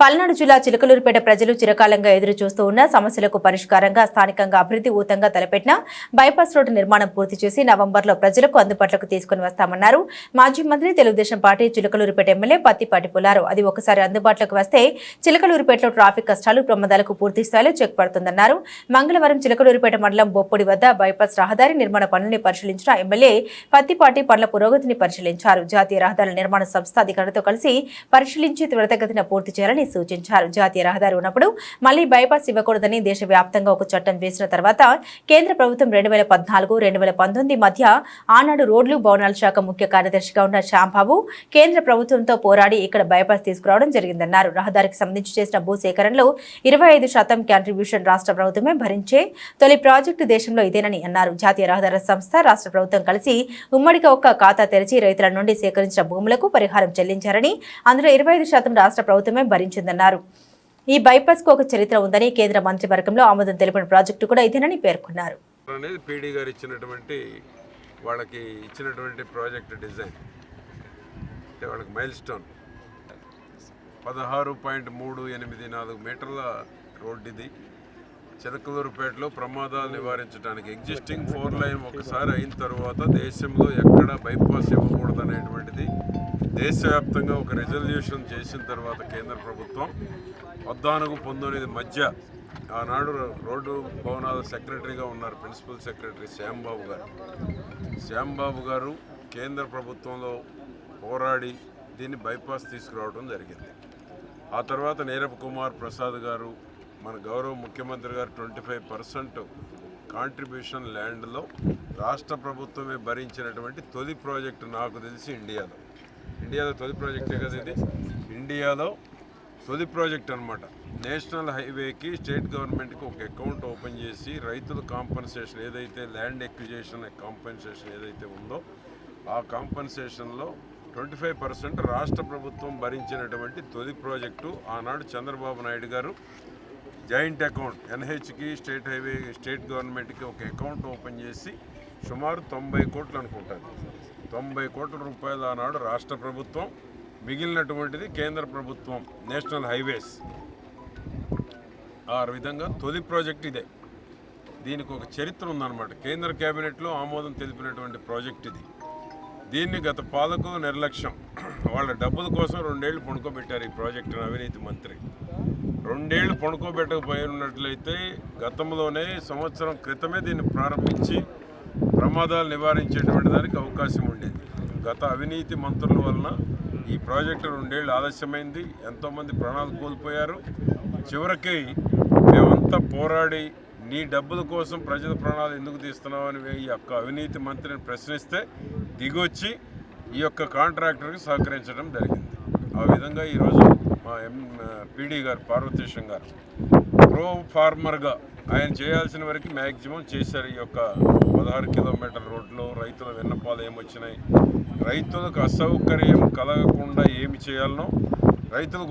పల్నాడు జిల్లా చిలకలూరుపేట ప్రజలు చిరకాలంగా ఎదురు చూస్తూ ఉన్న సమస్యలకు పరిష్కారంగా స్థానికంగా అభివృద్ధి ఊతంగా తలపెట్టిన బైపాస్ రోడ్డు నిర్మాణం పూర్తి చేసి నవంబర్లో ప్రజలకు అందుబాటులోకి తీసుకుని వస్తామన్నారు. మాజీ మంత్రి తెలుగుదేశం పార్టీ చిలకలూరుపేట ఎమ్మెల్యే పత్తిపాటి పులారు అది ఒకసారి అందుబాటులోకి వస్తే చిలకలూరుపేటలో ట్రాఫిక్ కష్టాలు ప్రమాదాలకు పూర్తి స్థాయిలో చెక్ పడుతుందన్నారు. మంగళవారం చిలకలూరుపేట మండలం బొప్పుడి వద్ద బైపాస్ రహదారి నిర్మాణ పనుల్ని పరిశీలించిన ఎమ్మెల్యే పత్తిపాటి పనుల పురోగతిని పరిశీలించారు. జాతీయ రహదారుల నిర్మాణ సంస్థ అధికారులతో కలిసి పరిశీలించి త్వరితగతిన పూర్తి చేయాలని సూచించారు. జాతీయ రహదారి ఉన్నప్పుడు మళ్ళీ బైపాస్ ఇవ్వకూడదని దేశవ్యాప్తంగా ఒక చట్టం వేసిన తర్వాత కేంద్ర ప్రభుత్వం రెండు వేల పద్నాలుగు రెండు వేల పంతొమ్మిది మధ్య ఆనాడు రోడ్లు భవనాల శాఖ ముఖ్య కార్యదర్శిగా ఉన్న శ్యాంబాబు కేంద్ర ప్రభుత్వంతో పోరాడి ఇక్కడ బైపాస్ తీసుకురావడం జరిగిందన్నారు. రహదారికి సంబంధించి చేసిన భూ సేకరణలో ఇరవై ఐదు శాతం కాంట్రిబ్యూషన్ రాష్ట్ర ప్రభుత్వమే భరించే తొలి ప్రాజెక్టు దేశంలో ఇదేనని అన్నారు. జాతీయ రహదారుల సంస్థ రాష్ట్ర ప్రభుత్వం కలిసి ఉమ్మడిగా ఒక్క ఖాతా తెరిచి రైతుల నుండి సేకరించిన భూములకు పరిహారం చెల్లించారని అందులో ఇరవై ఐదు శాతం రాష్ట్ర ప్రభుత్వమే భరించిందన్నారు ఈ బైపాస్కు ఒక చరిత్ర ఉందని కేంద్ర మంత్రివర్గంలో ఆమోదం తెలిపిన ప్రాజెక్టు కూడా ఇదేనని పేర్కొన్నారు. అనేది పీడీ గారు ఇచ్చినటువంటి వాళ్ళకి ఇచ్చినటువంటి ప్రాజెక్ట్ డిజైన్. అంటే వాళ్ళకి మైల్ స్టోన్. పదహారు పాయింట్ మూడు ఎనిమిది నాలుగు మీటర్ల రోడ్డు ఇది చిలకలూరుపేటలో ప్రమాదాలు నివారించడానికి ఎగ్జిస్టింగ్ ఫోర్ లైన్ ఒకసారి అయిన తర్వాత దేశంలో ఎక్కడ బైపాస్ ఇవ్వకూడదు అనేటువంటిది దేశవ్యాప్తంగా ఒక రిజల్యూషన్ చేసిన తర్వాత కేంద్ర ప్రభుత్వం పద్నాలుగు పంతొమ్మిది మధ్య ఆనాడు రోడ్డు భవనాల సెక్రటరీగా ఉన్నారు ప్రిన్సిపల్ సెక్రటరీ శ్యాంబాబు గారు. శ్యాంబాబు గారు కేంద్ర ప్రభుత్వంలో పోరాడి దీన్ని బైపాస్ తీసుకురావడం జరిగింది. ఆ తర్వాత నీరబ్ కుమార్ ప్రసాద్ గారు మన గౌరవ ముఖ్యమంత్రి గారు ట్వంటీ ఫైవ్ పర్సెంట్ కాంట్రిబ్యూషన్ ల్యాండ్లో రాష్ట్ర ప్రభుత్వమే భరించినటువంటి తొలి ప్రాజెక్టు నాకు తెలిసి ఇండియాలో. ఇండియాలో తొలి ప్రాజెక్టే కదా ఇది? ఇండియాలో తొలి ప్రాజెక్ట్ అనమాట నేషనల్ హైవేకి స్టేట్ గవర్నమెంట్కి ఒక అకౌంట్ ఓపెన్ చేసి రైతుల కాంపన్సేషన్ ఏదైతే ల్యాండ్ ఎక్విజేషన్ కాంపన్సేషన్ ఏదైతే ఉందో ఆ కాంపన్సేషన్లో ట్వంటీ ఫైవ్ పర్సెంట్ రాష్ట్ర ప్రభుత్వం భరించినటువంటి తొలి ప్రాజెక్టు ఆనాడు చంద్రబాబు నాయుడు గారు జాయింట్ అకౌంట్. ఎన్హెచ్కి స్టేట్ హైవే స్టేట్ గవర్నమెంట్కి ఒక అకౌంట్ ఓపెన్ చేసి సుమారు తొంభై కోట్లు అనుకుంటారు. తొంభై కోట్ల రూపాయలు ఆనాడు రాష్ట్ర ప్రభుత్వం మిగిలినటువంటిది కేంద్ర ప్రభుత్వం నేషనల్ హైవేస్. ఆ విధంగా తొలి ప్రాజెక్ట్ ఇదే. దీనికి ఒక చరిత్ర ఉందన్నమాట. కేంద్ర కేబినెట్లో ఆమోదం తెలిపినటువంటి ప్రాజెక్ట్ ఇది. దీన్ని గత పాలకుల నిర్లక్ష్యం వాళ్ళ డబ్బుల కోసం రెండేళ్ళు పండుకోబెట్టారు ఈ ప్రాజెక్టును అవినీతి మంత్రి. రెండేళ్ళు పండుకోబెట్టకపోయినట్లయితే గతంలోనే సంవత్సరం క్రితమే దీన్ని ప్రారంభించి ప్రమాదాలు నివారించేటువంటి దానికి అవకాశం ఉండేది. గత అవినీతి మంత్రుల వలన ఈ ప్రాజెక్టు రెండేళ్ళు ఆలస్యమైంది. ఎంతోమంది ప్రాణాలు కోల్పోయారు. చివరికి మేమంతా పోరాడి నీ డబ్బుల కోసం ప్రజల ప్రాణాలు ఎందుకు తీస్తున్నామని ఈ యొక్క అవినీతి మంత్రిని ప్రశ్నిస్తే దిగొచ్చి ఈ యొక్క కాంట్రాక్టర్కి సహకరించడం జరిగింది. ఆ విధంగా ఈరోజు మా ఎం పీడీ గారు పార్వతీశం గారు ప్రో ఫార్మర్గా ఆయన చేయాల్సిన వరకు మ్యాక్సిమం చేశారు ఈ యొక్క పదహారు కిలోమీటర్ రోడ్లో రైతుల విన్నపాలు ఏమొచ్చినాయి. రైతులకు అసౌకర్యం కలగకుండా ఏమి చేయాలనో రైతులకు